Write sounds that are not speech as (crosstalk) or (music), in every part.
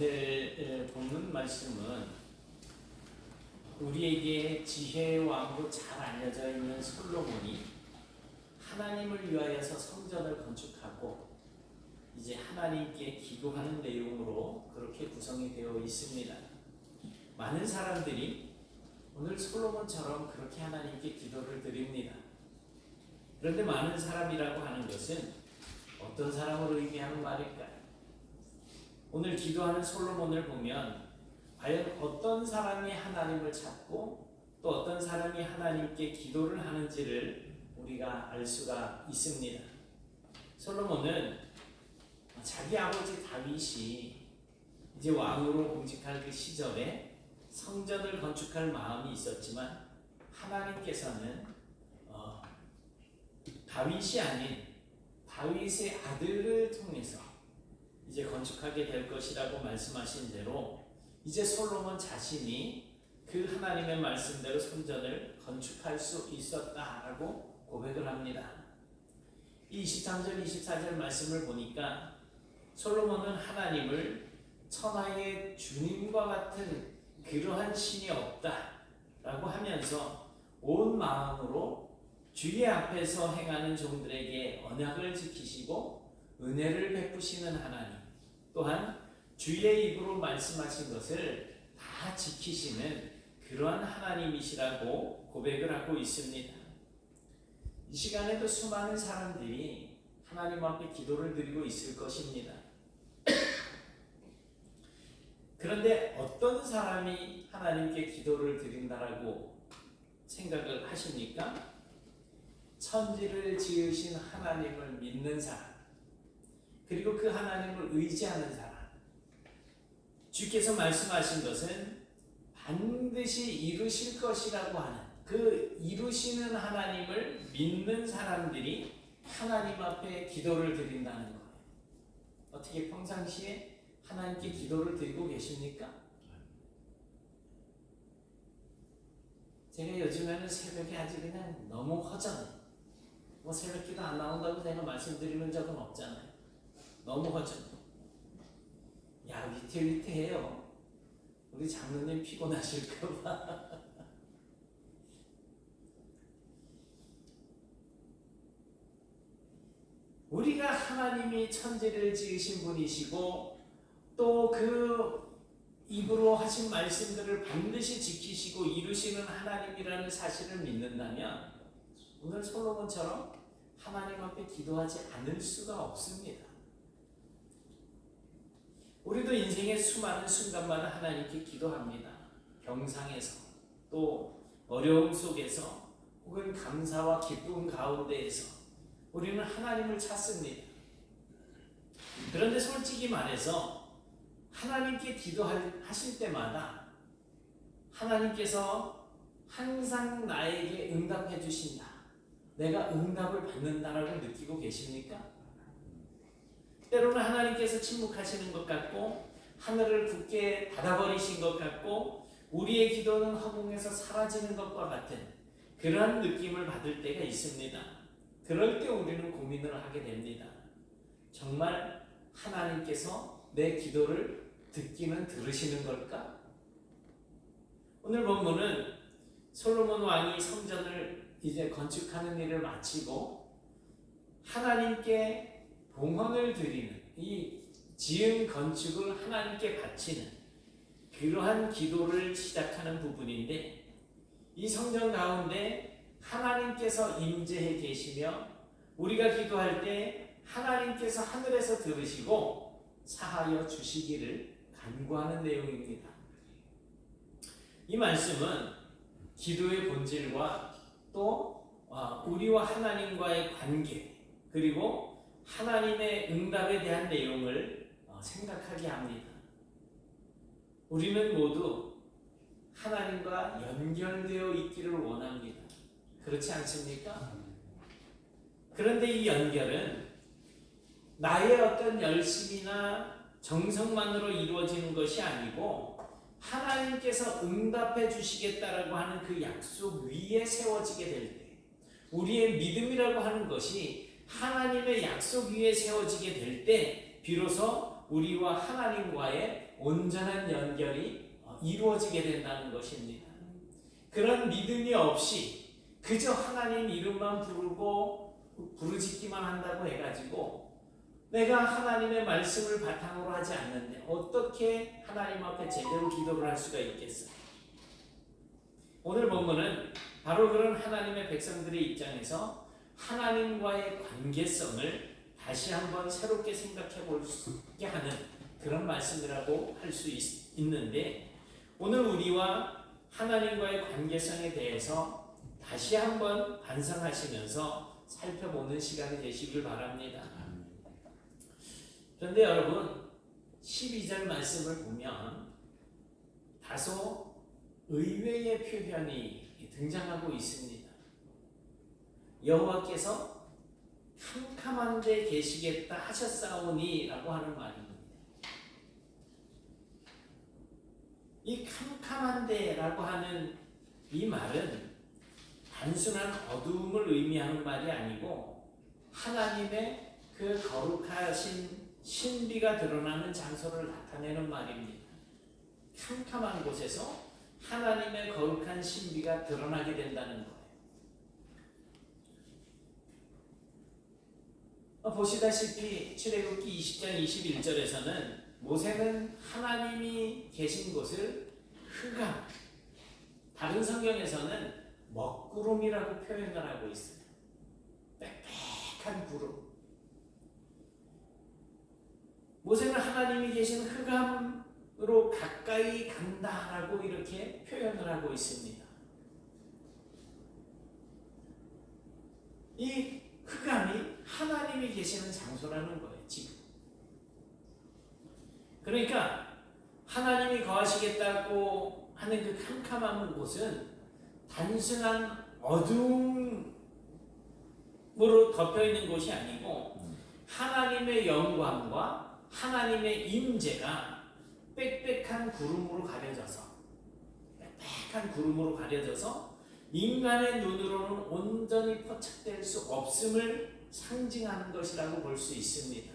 오늘 본문 말씀은 우리에게 지혜의 왕으로 잘 알려져 있는 솔로몬이 하나님을 위하여서 성전을 건축하고 이제 하나님께 기도하는 내용으로 그렇게 구성이 되어 있습니다. 많은 사람들이 오늘 솔로몬처럼 그렇게 하나님께 기도를 드립니다. 그런데 많은 사람이라고 하는 것은 어떤 사람을 의미하는 말일까요? 오늘 기도하는 솔로몬을 보면 과연 어떤 사람이 하나님을 찾고 또 어떤 사람이 하나님께 기도를 하는지를 우리가 알 수가 있습니다. 솔로몬은 자기 아버지 다윗이 이제 왕으로 공직할 그 시절에 성전을 건축할 마음이 있었지만 하나님께서는 어, 다윗이 아닌 다윗의 아들을 통해서 이제 건축하게 될 것이라고 말씀하신 대로 이제 솔로몬 자신이 그 하나님의 말씀대로 성전을 건축할 수 있었다라고 고백을 합니다. 이 23절 24절 말씀을 보니까 솔로몬은 하나님을 천하의 주님과 같은 그러한 신이 없다라고 하면서 온 마음으로 주의 앞에서 행하는 종들에게 언약을 지키시고 은혜를 베푸시는 하나님 또한 주의 입으로 말씀하신 것을 다 지키시는 그러한 하나님이시라고 고백을 하고 있습니다. 이 시간에도 수많은 사람들이 하나님 앞에 기도를 드리고 있을 것입니다. 그런데 어떤 사람이 하나님께 기도를 드린다라고 생각을 하십니까? 천지를 지으신 하나님을 믿는 사람, 그리고 그 하나님을 의지하는 사람, 주께서 말씀하신 것은 반드시 이루실 것이라고 하는 그 이루시는 하나님을 믿는 사람들이 하나님 앞에 기도를 드린다는 거예요. 어떻게 평상시에 하나님께 기도를 드리고 계십니까? 제가 요즘에는 새벽에 아주 그냥 너무 허전해. 뭐 새벽 기도 안 나온다고 제가 말씀드리는 적은 없잖아요. 허전해. 야 위태위태해요. 우리 장로님 피곤하실까봐. (laughs) 우리가 하나님이 천지를 지으신 분이시고 또 그 입으로 하신 말씀들을 반드시 지키시고 이루시는 하나님이라는 사실을 믿는다면 오늘 솔로몬처럼 하나님 앞에 기도하지 않을 수가 없습니다. 우리도 인생의 수많은 순간마다 하나님께 기도합니다. 병상에서 또 어려움 속에서 혹은 감사와 기쁨 가운데에서 우리는 하나님을 찾습니다. 그런데 솔직히 말해서 하나님께 기도하실 때마다 하나님께서 항상 나에게 응답해 주신다. 내가 응답을 받는다라고 느끼고 계십니까? 때로는 하나님께서 침묵하시는 것 같고 하늘을 굳게 닫아버리신 것 같고 우리의 기도는 허공에서 사라지는 것과 같은 그러한 느낌을 받을 때가 있습니다. 그럴 때 우리는 고민을 하게 됩니다. 정말 하나님께서 내 기도를 듣기는 들으시는 걸까? 오늘 본문은 솔로몬 왕이 성전을 이제 건축하는 일을 마치고 하나님께 봉헌을 드리는 이 지은 건축을 하나님께 바치는 그러한 기도를 시작하는 부분인데 이 성전 가운데 하나님께서 임재해 계시며 우리가 기도할 때 하나님께서 하늘에서 들으시고 사하여 주시기를 간구하는 내용입니다. 이 말씀은 기도의 본질과 또 아, 우리와 하나님과의 관계 그리고 하나님의 응답에 대한 내용을 어, 생각하게 합니다. 우리는 모두 하나님과 연결되어 있기를 원합니다. 그렇지 않습니까? 그런데 이 연결은 나의 어떤 열심이나 정성만으로 이루어지는 것이 아니고 하나님께서 응답해 주시겠다라고 하는 그 약속 위에 세워지게 될 때, 우리의 믿음이라고 하는 것이 하나님의 약속 위에 세워지게 될 때, 비로소 우리와 하나님과의 온전한 연결이 어, 이루어지게 된다는 것입니다. 그런 믿음이 없이 그저 하나님 이름만 부르고 부르짖기만 한다고 해가지고 내가 하나님의 말씀을 바탕으로 하지 않는데 어떻게 하나님 앞에 제대로 기도를 할 수가 있겠어요? 오늘 본문은 바로 그런 하나님의 백성들의 입장에서 하나님과의 관계성을 다시 한번 새롭게 생각해 볼수 있게 하는 그런 말씀이라고 할 수 있는데 오늘 우리와 하나님과의 관계성에 대해서 다시 한번 반성하시면서 살펴보는 시간이 되시길 바랍니다. 그런데 여러분 12절 말씀을 보면 다소 의외의 표현이 등장하고 있습니다. 여호와께서 캄캄한 데 계시겠다 하셨사오니 라고 하는 말입니다. 이 캄캄한 데라고 하는 이 말은 단순한 어두움을 의미하는 말이 아니고 하나님의 그 거룩하신 신비가 드러나는 장소를 나타내는 말입니다. 캄캄한 곳에서 하나님의 거룩한 신비가 드러나게 된다는 거예요. 어, 보시다시피 출애굽기 20장 21절에서는 모세는 하나님이 계신 곳을 흑암, 다른 성경에서는 먹구름이라고 표현을 하고 있어요. 빽빽한 구름. 모세는 하나님이 계신 흑암으로 가까이 간다라고 이렇게 표현을 하고 있습니다. 이 흑암이 하나님이 계시는 장소라는 거예요, 지금. 그러니까 하나님이 거하시겠다고 하는 그 캄캄한 곳은 단순한 어둠으로 덮여 있는 곳이 아니고 하나님의 영광과 하나님의 임재가 빽빽한 구름으로 가려져서 빽빽한 구름으로 가려져서 인간의 눈으로는 온전히 포착될 수 없음을 상징하는 것이라고 볼 수 있습니다.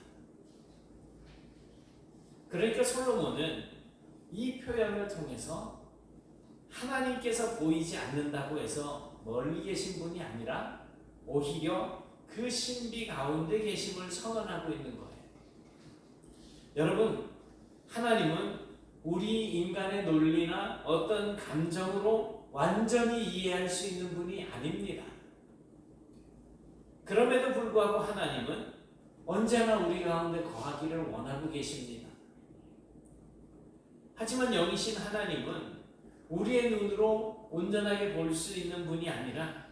그러니까 솔로몬은 이 표현을 통해서 하나님께서 보이지 않는다고 해서 멀리 계신 분이 아니라 오히려 그 신비 가운데 계심을 선언하고 있는 거예요. 여러분, 하나님은 우리 인간의 논리나 어떤 감정으로 완전히 이해할 수 있는 분이 아닙니다. 그럼에도 불구하고 하나님은 언제나 우리 가운데 거하기를 원하고 계십니다. 하지만 영이신 하나님은 우리의 눈으로 온전하게 볼 수 있는 분이 아니라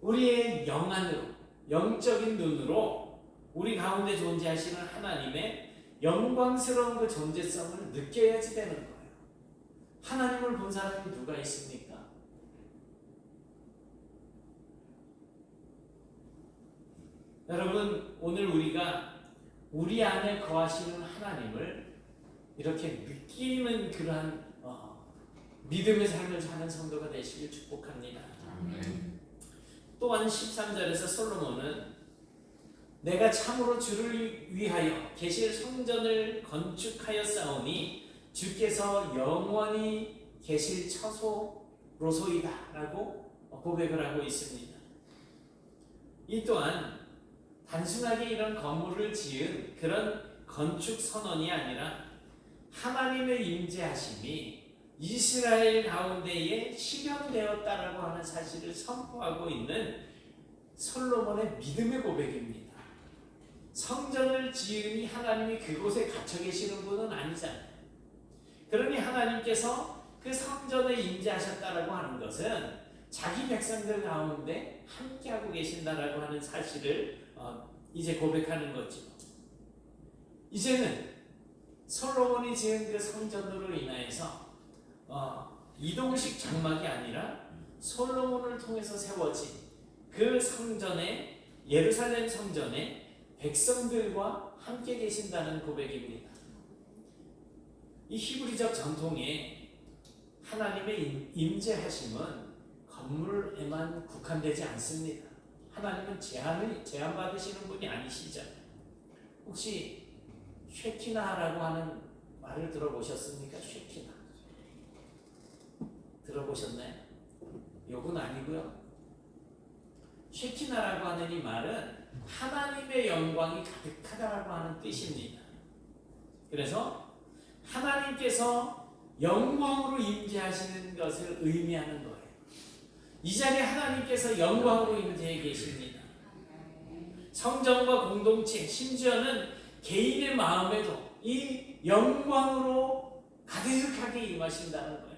우리의 영안으로, 영적인 눈으로 우리 가운데 존재하시는 하나님의 영광스러운 그 존재성을 느껴야지 되는 거예요. 하나님을 본 사람이 누가 있습니까? 여러분, 오늘 우리가 우리 안에 거하시는 하나님을 이렇게 느끼는 그러한 어, 믿음의 삶을 사는 성도가 되시길 축복합니다. 또한 13절에서 솔로몬은 내가 참으로 주를 위하여 계실 성전을 건축하여 싸우니 주께서 영원히 계실 처소로소이다 라고 고백을 하고 있습니다. 이 또한 단순하게 이런 건물을 지은 그런 건축 선언이 아니라 하나님의 임재하심이 이스라엘 가운데에 실현되었다라고 하는 사실을 선포하고 있는 솔로몬의 믿음의 고백입니다. 성전을 지으니 하나님이 그곳에 갇혀 계시는 분은 아니잖아요. 그러니 하나님께서 그 성전에 임재하셨다라고 하는 것은 자기 백성들 가운데 함께하고 계신다라고 하는 사실을 어, 이제 고백하는 거죠. 이제는 솔로몬이 지은 그 성전으로 인하여서 어, 이동식 장막이 아니라 솔로몬을 통해서 세워진 그 성전에 예루살렘 성전에 백성들과 함께 계신다는 고백입니다. 이 히브리적 전통에 하나님의 임재하심은 건물에만 국한되지 않습니다. 하나님은 제한을 제한 받으시는 분이 아니시잖아요. 혹시 쉐키나라고 하는 말을 들어보셨습니까? 쉐키나 들어보셨나요? 욕은 아니고요. 쉐키나라고 하는 이 말은 하나님의 영광이 가득하다라고 하는 뜻입니다. 그래서 하나님께서 영광으로 임재하시는 것을 의미하는 거예요. 이 자리에 하나님께서 영광으로 임재해 계십니다. 성전과 공동체, 심지어는 개인의 마음에도 이 영광으로 가득하게 임하신다는 거예요.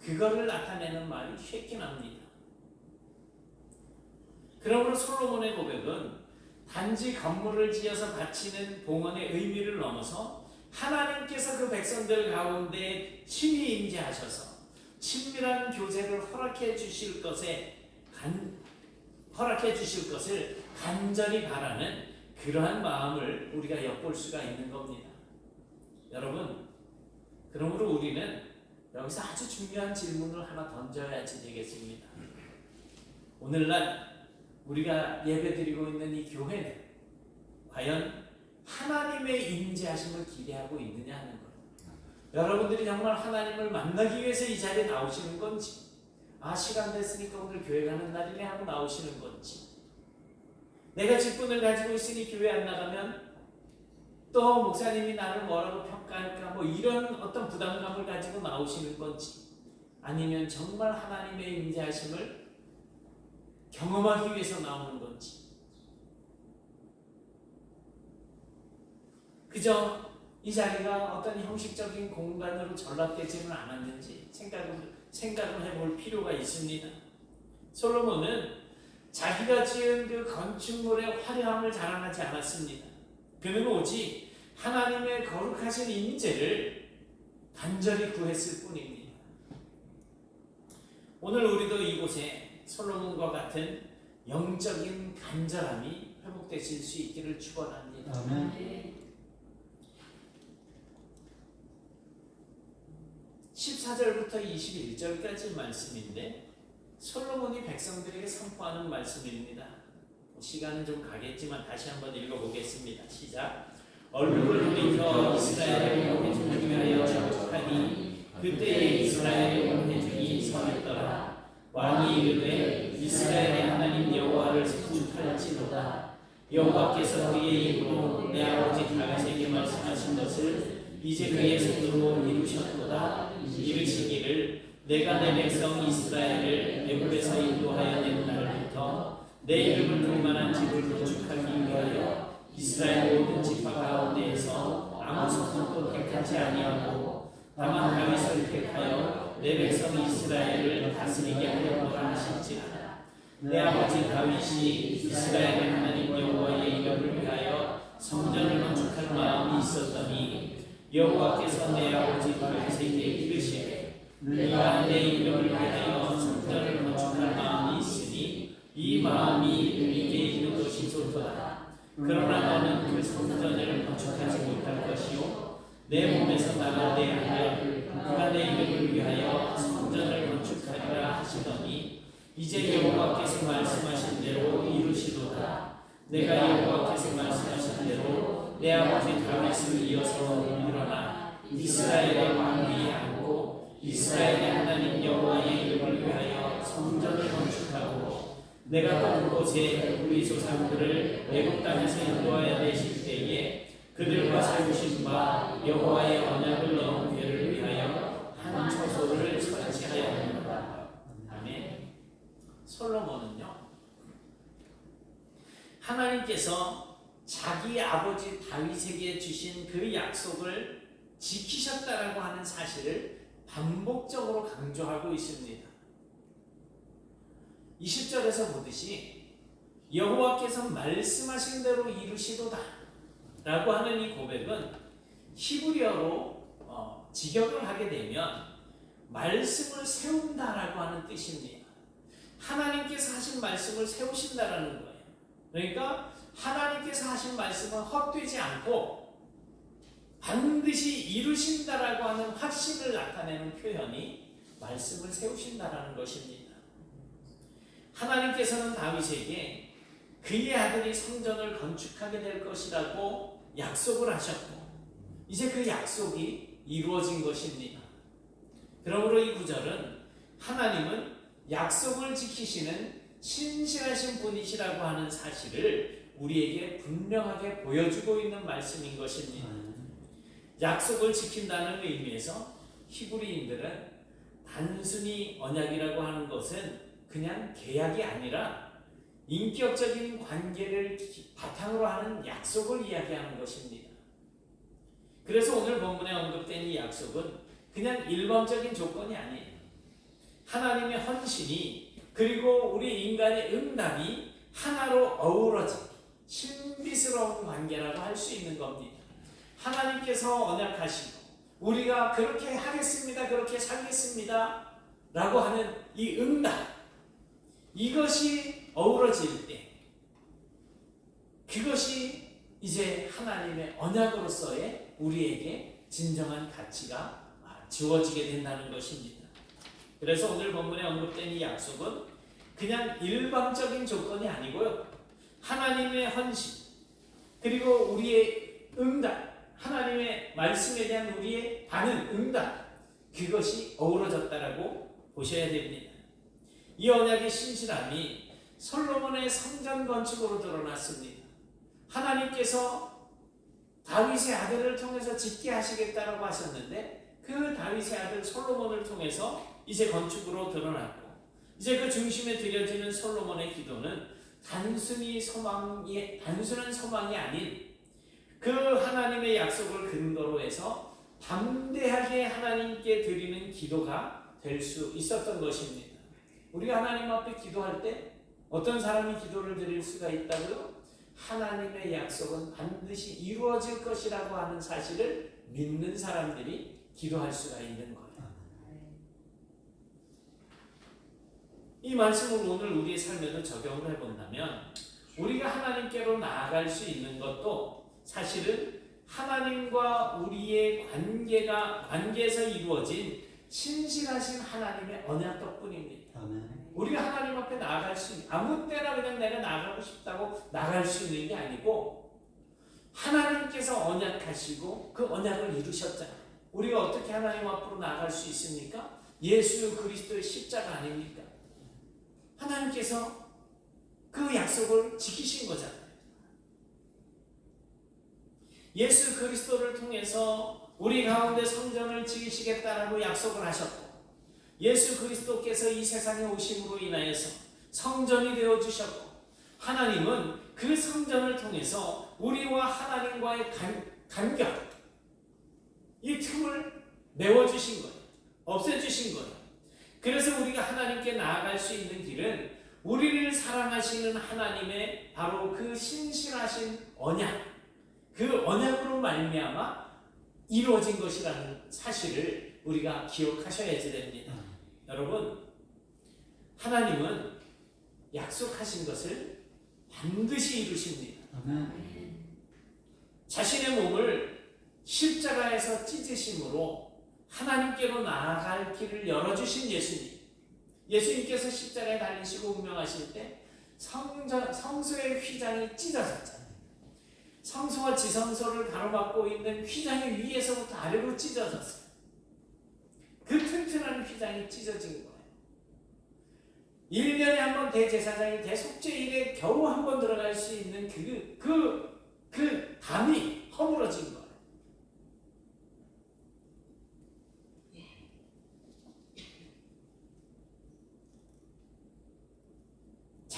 그거를 나타내는 말이 쉐키나입니다. 그러므로 솔로몬의 고백은 단지 건물을 지어서 바치는 봉헌의 의미를 넘어서 하나님께서 그 백성들 가운데 친히 임재하셔서 친밀한 교제를 허락해 주실 것에 간, 허락해 주실 것을 간절히 바라는 그러한 마음을 우리가 엿볼 수가 있는 겁니다. 여러분, 그러므로 우리는 여기서 아주 중요한 질문을 하나 던져야지 되겠습니다. 오늘날 우리가 예배드리고 있는 이 교회는 과연 하나님의 임재하심을 기대하고 있느냐 하는 거예요. 여러분들이 정말 하나님을 만나기 위해서 이 자리에 나오시는 건지, 아 시간 됐으니까 오늘 교회 가는 날이네 하고 나오시는 건지, 내가 직분을 가지고 있으니 교회 안 나가면 또 목사님이 나를 뭐라고 평가할까 뭐 이런 어떤 부담감을 가지고 나오시는 건지, 아니면 정말 하나님의 임재하심을 경험하기 위해서 나오는 건지. 그저 이 자리가 어떤 형식적인 공간으로 전락되지는 않았는지 생각을, 생각을 해볼 필요가 있습니다. 솔로몬은 자기가 지은 그 건축물의 화려함을 자랑하지 않았습니다. 그는 오직 하나님의 거룩하신 임재를 간절히 구했을 뿐입니다. 오늘 우리도 이곳에 솔로몬과 같은 영적인 간절함이 회복되실 수 있기를 축원합니다. 아멘. 14절부터 21절까지 말씀인데 솔로몬이 백성들에게 선포하는 말씀입니다. 시간은 좀 가겠지만 다시 한번 읽어보겠습니다. 시작. 얼굴을 돌이켜 이스라엘을 구해주기 위하여 축복하니 그때에 이스라엘의 구해주기 서였더라. 왕이 이르되 이스라엘의 하나님 여호와를 생축할지로다. 여호와께서 그의 입으로 내 아버지 다윗에게 말씀하신 것을 이제 그의 손으로 이루셨도다. 이르시기를 내가 내 백성 이스라엘을 애굽에서 인도하여 낸 날부터 내 이름을 둘만한 집을 건축하기 위하여 이스라엘 모든 지파 가운데에서 아무 소속도 택하지 아니하고 다만 다윗을 택하여 내 백성 이스라엘을 다스리게 하려노라 하실지라 내 아버지 다윗이 이스라엘의 하나님 여호와의 이름을 위하여 성전을 건축할 마음이 있었더니 여호와께서 내 아버지 다윗에게 이르시되 네가 내 이름을 위하여 성전을 건축할 마음이 있으니 이 마음이 네게 이르 것이 좋도다. 그러나 너는 그 성전을 건축하지 못할 것이요 내 몸에서 나가되 하면 그가 내 이름을 위하여 성전을 건축하리라 하시더니 이제 여호와께서 말씀하신 대로 이루시도다. 내가 여호와께서 말씀하신 대로 내 아버지 다윗을 이어서 일어나 이스라엘의 왕 위에 앉고 이스라엘의 하나님 여호와의 이름을 위하여 성전을 건축하고 내가 또 그곳에 우리 조상들을 애굽 땅에서 인도하여 내실 때에 그들과 세우신 바 여호와의 언약을 넣은 괴를 위하여 한 처소를 설치하였노라. 아멘. 솔로몬은요 하나님께서 자기 아버지 다윗에게 주신 그 약속을 지키셨다라고 하는 사실을 반복적으로 강조하고 있습니다. 20절에서 보듯이 여호와께서 말씀하신 대로 이루시도다 라고 하는 이 고백은 히브리어로 어, 직역을 하게 되면 말씀을 세운다라고 하는 뜻입니다. 하나님께서 하신 말씀을 세우신다라는 거예요. 그러니까 하나님께서 하신 말씀은 헛되지 않고 반드시 이루신다라고 하는 확신을 나타내는 표현이 말씀을 세우신다라는 것입니다. 하나님께서는 다윗에게 그의 아들이 성전을 건축하게 될 것이라고 약속을 하셨고 이제 그 약속이 이루어진 것입니다. 그러므로 이 구절은 하나님은 약속을 지키시는 신실하신 분이시라고 하는 사실을 우리에게 분명하게 보여주고 있는 말씀인 것입니다. 약속을 지킨다는 의미에서 히브리인들은 단순히 언약이라고 하는 것은 그냥 계약이 아니라 인격적인 관계를 바탕으로 하는 약속을 이야기하는 것입니다. 그래서 오늘 본문에 언급된 이 약속은 그냥 일반적인 조건이 아니에요. 하나님의 헌신이 그리고 우리 인간의 응답이 하나로 어우러진 신비스러운 관계라고 할 수 있는 겁니다. 하나님께서 언약하시고 우리가 그렇게 하겠습니다. 그렇게 살겠습니다. 라고 하는 이 응답 이것이 어우러질 때 그것이 이제 하나님의 언약으로서의 우리에게 진정한 가치가 주어지게 된다는 것입니다. 그래서 오늘 본문에 언급된 이 약속은 그냥 일방적인 조건이 아니고요. 하나님의 헌신 그리고 우리의 응답 하나님의 말씀에 대한 우리의 반응, 응답 그것이 어우러졌다라고 보셔야 됩니다. 이 언약의 신실함이 솔로몬의 성전 건축으로 드러났습니다. 하나님께서 다윗의 아들을 통해서 짓게 하시겠다라고 하셨는데 그 다윗의 아들 솔로몬을 통해서 이제 건축으로 드러났고 이제 그 중심에 들여지는 솔로몬의 기도는 단순히 소망이 단순한 소망이 아닌 그 하나님의 약속을 근거로 해서 담대하게 하나님께 드리는 기도가 될 수 있었던 것입니다. 우리가 하나님 앞에 기도할 때 어떤 사람이 기도를 드릴 수가 있다고요? 하나님의 약속은 반드시 이루어질 것이라고 하는 사실을 믿는 사람들이 기도할 수가 있는 거예요. 이 말씀을 오늘 우리의 삶에도 적용을 해본다면 우리가 하나님께로 나아갈 수 있는 것도 사실은 하나님과 우리의 관계가 관계에서 이루어진 신실하신 하나님의 언약 덕분입니다. 아멘. 우리가 하나님 앞에 나아갈 수 있는 아무 때나 그냥 내가 나가고 싶다고 나갈 수 있는 게 아니고 하나님께서 언약하시고 그 언약을 이루셨잖아요. 우리가 어떻게 하나님 앞으로 나아갈 수 있습니까? 예수 그리스도의 십자가 아닙니까? 하나님께서 그 약속을 지키신 거잖아요. 예수 그리스도를 통해서 우리 가운데 성전을 지으시겠다라고 약속을 하셨고 예수 그리스도께서 이 세상에 오심으로 인하여서 성전이 되어 주셨고 하나님은 그 성전을 통해서 우리와 하나님과의 간, 간격 이 틈을 메워 주신 거예요. 없애 주신 거예요. 그래서 우리가 하나님께 나아갈 수 있는 길은 우리를 사랑하시는 하나님의 바로 그 신실하신 언약 그 언약으로 말미암아 이루어진 것이라는 사실을 우리가 기억하셔야지 됩니다. 여러분, 하나님은 약속하신 것을 반드시 이루십니다. 아멘. 자신의 몸을 십자가에서 찢으심으로 하나님께로 나아갈 길을 열어주신 예수님. 예수님께서 십자가에 달리시고 운명하실 때 성전, 성소의 휘장이 찢어졌잖아요. 성소와 지성소를 가로막고 있는 휘장이 위에서부터 아래로 찢어졌어요. 그 튼튼한 휘장이 찢어진 거예요. 1년에 한 번 대제사장이 대속죄일에 겨우 한 번 들어갈 수 있는 그, 그, 그 담이 허물어진 거예요.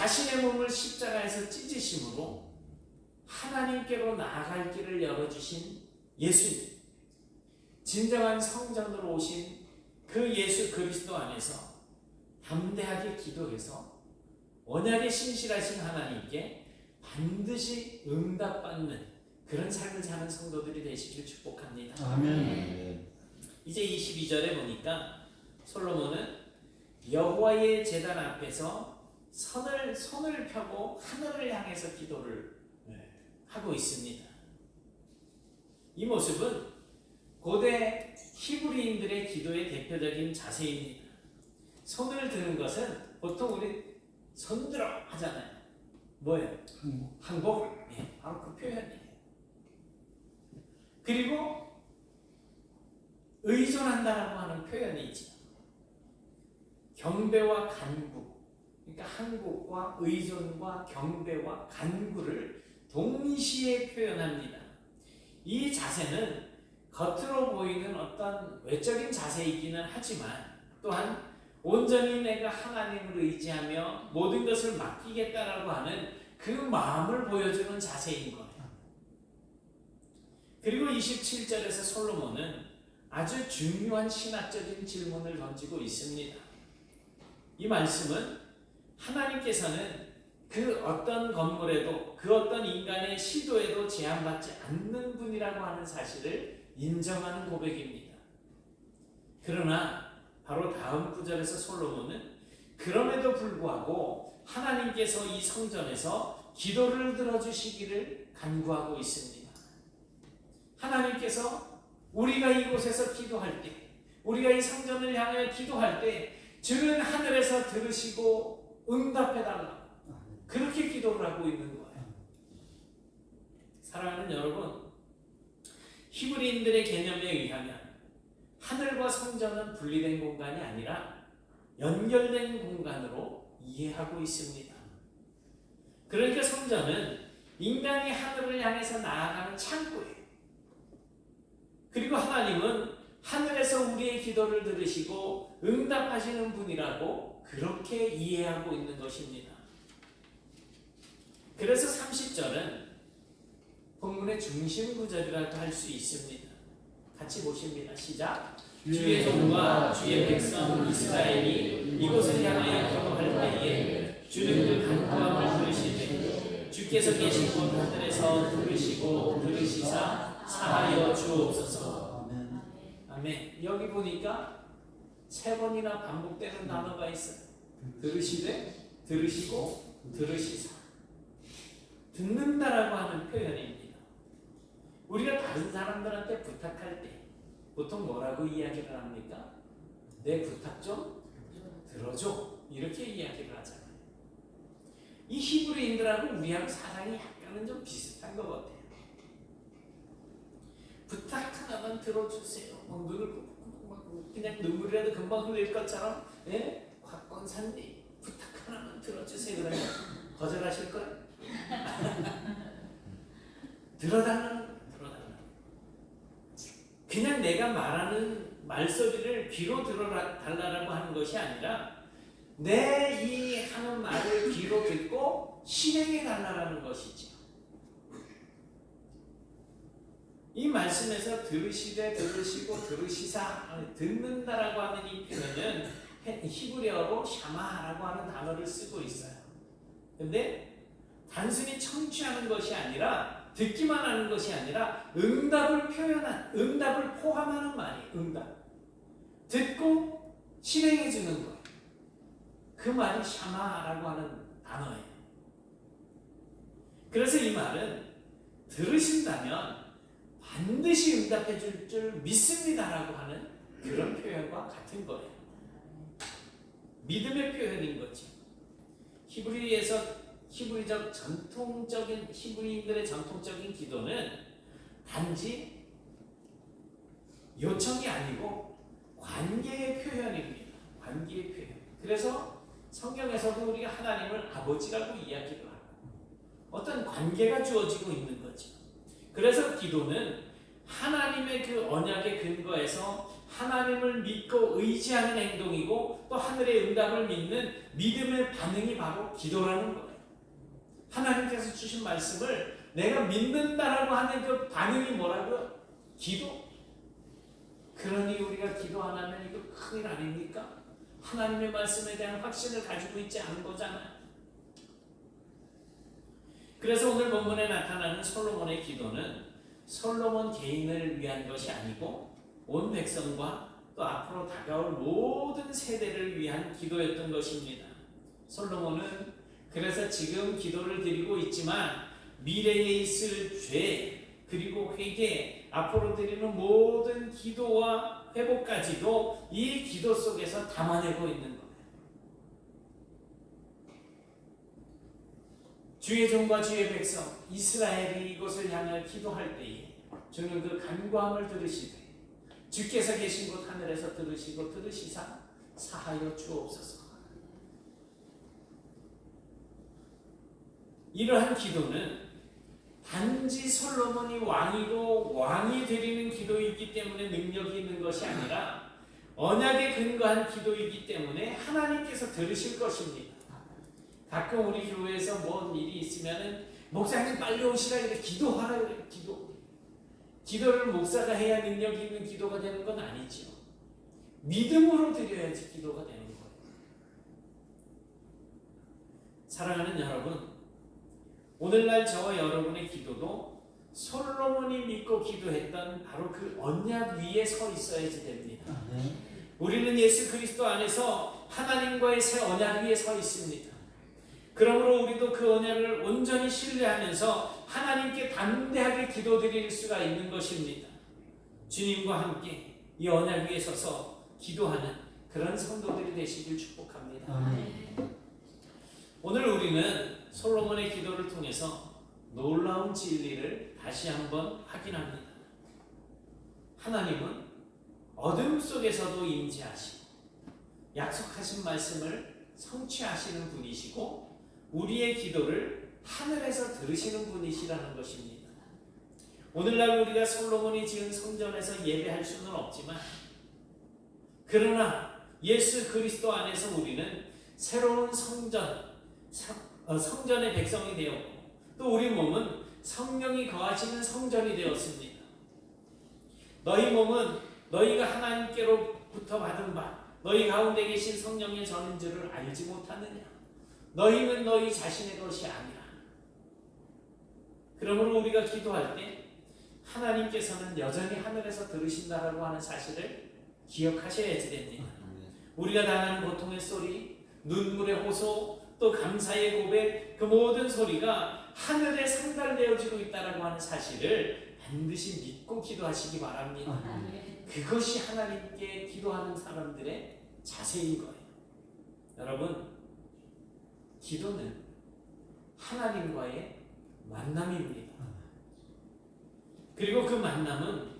자신의 몸을 십자가에서 찢으심으로 하나님께로 나아갈 길을 열어주신 예수님. 진정한 성전으로 오신 그 예수 그리스도 안에서 담대하게 기도해서 언약의 신실하신 하나님께 반드시 응답받는 그런 삶을 사는 성도들이 되시길 축복합니다. 아멘. 이제 22절에 보니까 솔로몬은 여호와의 제단 앞에서 선을 손을 펴고 하늘을 향해서 기도를 하고 있습니다. 이 모습은 고대 히브리인들의 기도의 대표적인 자세입니다. 손을 드는 것은 보통 우리 손들어 하잖아요. 뭐예요? 항복. 항복. 예, 바로 그 표현이에요. 그리고 의존한다라고 하는 표현이죠. 경배와 간구. 그러니까 한국과 의존과 경배와 간구를 동시에 표현합니다. 이 자세는 겉으로 보이는 어떤 외적인 자세이기는 하지만 또한 온전히 내가 하나님을 의지하며 모든 것을 맡기겠다라고 하는 그 마음을 보여주는 자세인 거예요. 그리고 27절에서 솔로몬은 아주 중요한 신학적인 질문을 던지고 있습니다. 이 말씀은 하나님께서는 그 어떤 건물에도 그 어떤 인간의 시도에도 제한받지 않는 분이라고 하는 사실을 인정하는 고백입니다. 그러나 바로 다음 구절에서 솔로몬은 그럼에도 불구하고 하나님께서 이 성전에서 기도를 들어주시기를 간구하고 있습니다. 하나님께서 우리가 이곳에서 기도할 때, 우리가 이 성전을 향하여 기도할 때, 주는 하늘에서 들으시고 응답해달라. 그렇게 기도를 하고 있는 거예요. 사랑하는 여러분, 히브리인들의 개념에 의하면 하늘과 성전은 분리된 공간이 아니라 연결된 공간으로 이해하고 있습니다. 그러니까 성전은 인간이 하늘을 향해서 나아가는 창고예요. 그리고 하나님은 하늘에서 우리의 기도를 들으시고 응답하시는 분이라고 그렇게 이해하고 있는 것입니다. 그래서 30절은 본문의 중심 구절이라고 할 수 있습니다. 같이 보십니다. 시작. 주의 종과 주의 백성 이스라엘이 이곳을 향하여 기도할 때에 주는 그 간구함을 들으시되 주께서 계신 곳 하늘에서 들으시고 들으시사 사하여 주옵소서. 아멘. 여기 보니까 세 번이나 반복되는 단어가 있어요. 들으시되 들으시고 들으시사 듣는다라고 하는 표현입니다. 우리가 다른 사람들한테 부탁할 때 보통 뭐라고 이야기를 합니까? 내 부탁 좀 들어줘 이렇게 이야기를 하잖아요. 이 히브리인들하고 우리하고 사상이 약간은 좀 비슷한 것 같아요. 부탁 하나만 들어주세요. 막 눈을 막 그냥 눈물이라도 금방 흘릴 것처럼 예? 곽건사님 부탁 하나만 들어주세요. 그러면 거절하실 거예요? (laughs) 들어달라는 거예요. 그냥 내가 말하는 말소리를 귀로 들어달라고 하는 것이 아니라 내 이 하는 말을 귀로 듣고 실행해 달라는 것이죠. 이 말씀에서 들으시되 들으시고 들으시사 듣는다라고 하는 이 표현은 해- 히브리어로 샤마라고 하는 단어를 쓰고 있어요. 근데 단순히 청취하는 것이 아니라 듣기만 하는 것이 아니라 응답을 표현한 응답을 포함하는 말이에요. 응답. 듣고 실행해 주는 거예요. 그 말이 샤마라고 하는 단어예요. 그래서 이 말은 들으신다면 반드시 응답해 줄 줄 믿습니다라고 하는 그런 표현과 같은 거예요. 믿음의 표현인 거죠. 히브리에서 히브리적 전통적인 히브리인들의 전통적인 기도는 단지 요청이 아니고 관계의 표현입니다. 관계의 표현. 그래서 성경에서도 우리가 하나님을 아버지라고 이야기를 하고 어떤 관계가 주어지고 있는 거죠. 그래서 기도는 하나님의 그 언약의 근거에서 하나님을 믿고 의지하는 행동이고 또 하늘의 응답을 믿는 믿음의 반응이 바로 기도라는 거예요. 하나님께서 주신 말씀을 내가 믿는다라고 하는 그 반응이 뭐라고요? 기도. 그러니 우리가 기도 안 하면 이거 큰일 아닙니까? 하나님의 말씀에 대한 확신을 가지고 있지 않은 거잖아요. 그래서 오늘 본문에 나타나는 솔로몬의 기도는 솔로몬 개인을 위한 것이 아니고 온 백성과 또 앞으로 다가올 모든 세대를 위한 기도였던 것입니다. 솔로몬은 그래서 지금 기도를 드리고 있지만 미래에 있을 죄 그리고 회개 앞으로 드리는 모든 기도와 회복까지도 이 기도 속에서 담아내고 있는 거예요. 주의 종과 주의 백성 이스라엘이 이곳을 향해 기도할 때에 주는 그 간구함을 들으시되 주께서 계신 곳 하늘에서 들으시고 들으시사 사하여 주옵소서. 이러한 기도는 단지 솔로몬이 왕이고 왕이 드리는 기도이기 때문에 능력이 있는 것이 아니라 언약에 근거한 기도이기 때문에 하나님께서 들으실 것입니다. 가끔 우리 교회에서 뭔 일이 있으면은 목사님 빨리 오시라 이렇게 기도하라 그래 기도. 기도를 목사가 해야 능력이 있는 기도가 되는 건 아니죠. 믿음으로 드려야지 기도가 되는 거예요. 사랑하는 여러분, 오늘날 저와 여러분의 기도도 솔로몬이 믿고 기도했던 바로 그 언약 위에 서 있어야지 됩니다. 우리는 예수 그리스도 안에서 하나님과의 새 언약 위에 서 있습니다. 그러므로 우리도 그 언약을 온전히 신뢰하면서 하나님께 담대하게 기도드릴 수가 있는 것입니다. 주님과 함께 이 언약 위에 서서 기도하는 그런 성도들이 되시길 축복합니다. 오늘 우리는 솔로몬의 기도를 통해서 놀라운 진리를 다시 한번 확인합니다. 하나님은 어둠 속에서도 임재하시고 약속하신 말씀을 성취하시는 분이시고 우리의 기도를 하늘에서 들으시는 분이시라는 것입니다. 오늘날 우리가 솔로몬이 지은 성전에서 예배할 수는 없지만 그러나 예수 그리스도 안에서 우리는 새로운 성전 성- 어, 성전의 백성이 되었고 또 우리 몸은 성령이 거하시는 성전이 되었습니다. 너희 몸은 너희가 하나님께로부터 받은 바 너희 가운데 계신 성령의 전인 줄을 알지 못하느냐 너희는 너희 자신의 것이 아니라 그러므로 우리가 기도할 때 하나님께서는 여전히 하늘에서 들으신다라고 하는 사실을 기억하셔야지 됩니다. 우리가 당하는 고통의 소리, 눈물의 호소, 또 감사의 고백, 그 모든 소리가 하늘에 상달되어지고 있다라고 하는 사실을 반드시 믿고 기도하시기 바랍니다. 그것이 하나님께 기도하는 사람들의 자세인 거예요. 여러분, 기도는 하나님과의 만남입니다. 그리고 그 만남은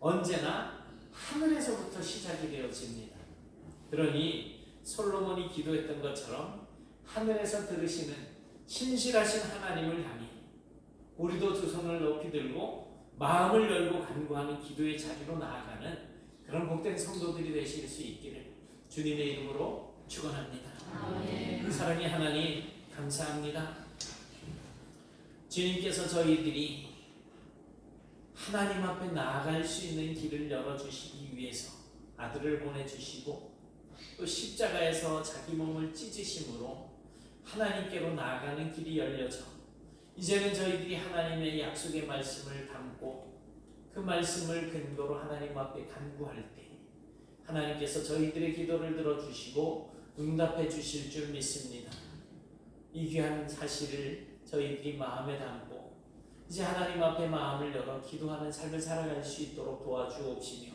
언제나 하늘에서부터 시작이 되어집니다. 그러니 솔로몬이 기도했던 것처럼 하늘에서 들으시는 신실하신 하나님을 향해 우리도 두 손을 높이 들고 마음을 열고 간구하는 기도의 자리로 나아가는 그런 복된 성도들이 되실 수 있기를 주님의 이름으로 축원합니다. 사랑의 하나님 감사합니다. 주님께서 저희들이 하나님 앞에 나아갈 수 있는 길을 열어주시기 위해서 아들을 보내주시고 또 십자가에서 자기 몸을 찢으심으로 하나님께로 나아가는 길이 열려져 이제는 저희들이 하나님의 약속의 말씀을 담고 그 말씀을 근거로 하나님 앞에 간구할 때 하나님께서 저희들의 기도를 들어주시고 응답해 주실 줄 믿습니다. 이 귀한 사실을 저희들이 마음에 담고 이제 하나님 앞에 마음을 열어 기도하는 삶을 살아갈 수 있도록 도와주옵시며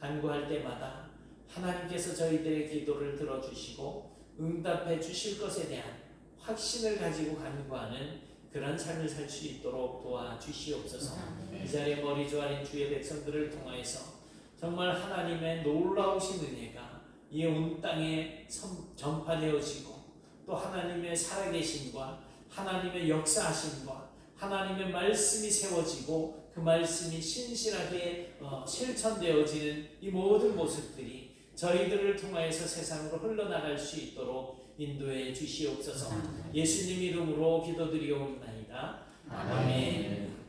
간구할 때마다 하나님께서 저희들의 기도를 들어주시고 응답해 주실 것에 대한 확신을 가지고 간구하는 그런 삶을 살 수 있도록 도와주시옵소서. 이 자리에 머리 조아린 주의 백성들을 통하여서 정말 하나님의 놀라우신 은혜가 이 온 땅에 선- 전파되어지고 또 하나님의 살아계심과 하나님의 역사하심과 하나님의 말씀이 세워지고 그 말씀이 신실하게 어, 실천되어지는 이 모든 모습들이 저희들을 통하여서 세상으로 흘러나갈 수 있도록 인도해 주시옵소서. 예수님 이름으로 기도드리옵나이다. 아멘.